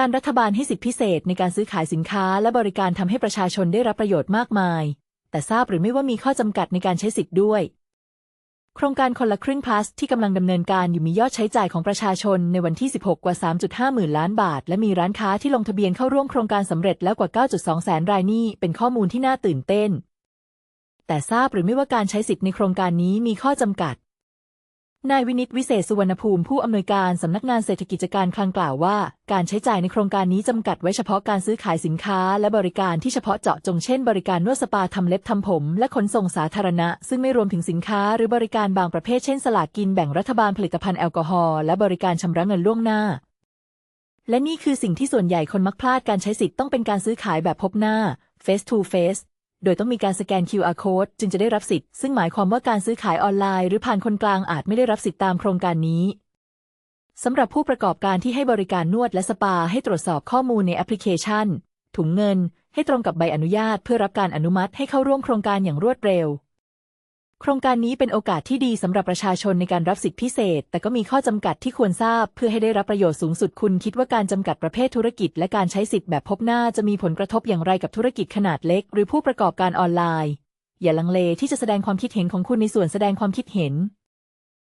การรัฐบาลให้สิทธิพิเศษในการซื้อขายสินค้าและบริการทำให้ประชาชนได้รับประโยชน์มากมาย แต่ทราบหรือไม่ว่ามีข้อจำกัดในการใช้สิทธิ์ด้วย โครงการคนละครึ่ง plus ที่กำลังดำเนินการอยู่มียอดใช้จ่ายของประชาชนในวันที่ 16 กว่า 3.5 หมื่นล้านบาท และมีร้านค้าที่ลงทะเบียนเข้าร่วมโครงการสำเร็จแล้วกว่า 9.2 แสนรายนี่เป็นข้อมูลที่น่าตื่นเต้น แต่ทราบหรือไม่ว่าการใช้สิทธิ์ในโครงการนี้มีข้อจำกัด นายวินิตวิเศษสุวรรณภูมิผู้อำนวยการสำนักงานเศรษฐกิจการคลังกล่าวว่า การใช้จ่ายในโครงการนี้จำกัดไว้เฉพาะการซื้อขายสินค้า และบริการที่เฉพาะเจาะจงเช่นบริการนวดสปาทำเล็บทำผม และขนส่งสาธารณะ ซึ่งไม่รวมถึงสินค้าหรือบริการบางประเภทเช่นสลากกินแบ่งรัฐบาลผลิตภัณฑ์แอลกอฮอล์และบริการชำระเงินล่วงหน้า และนี่คือสิ่งที่ส่วนใหญ่คนมักพลาดการใช้สิทธิ์ต้องเป็นการซื้อขายแบบพบหน้า face to face โดยต้องมีการสแกน QR code จึงจะได้รับสิทธิ์ ซึ่งหมายความว่าการซื้อขายออนไลน์หรือผ่านคนกลางอาจไม่ได้รับสิทธิ์ตามโครงการนี้สำหรับผู้ประกอบการที่ให้บริการนวดและสปาให้ตรวจสอบข้อมูลในแอปพลิเคชัน ถุงเงิน ให้ตรงกับใบอนุญาตเพื่อรับการอนุมัติให้เข้าร่วมโครงการอย่างรวดเร็ว โครงการนี้เป็นโอกาสที่ดีสำหรับประชาชนในการรับสิทธิพิเศษ แต่ก็มีข้อจำกัดที่ควรทราบ เพื่อให้ได้รับประโยชน์สูงสุดคุณคิดว่าการจำกัดประเภทธุรกิจ และการใช้สิทธิ์แบบพบหน้าจะมีผลกระทบอย่างไรกับธุรกิจขนาดเล็ก หรือผู้ประกอบการออนไลน์ อย่าลังเลที่จะแสดงความคิดเห็นของคุณในส่วนแสดงความคิดเห็น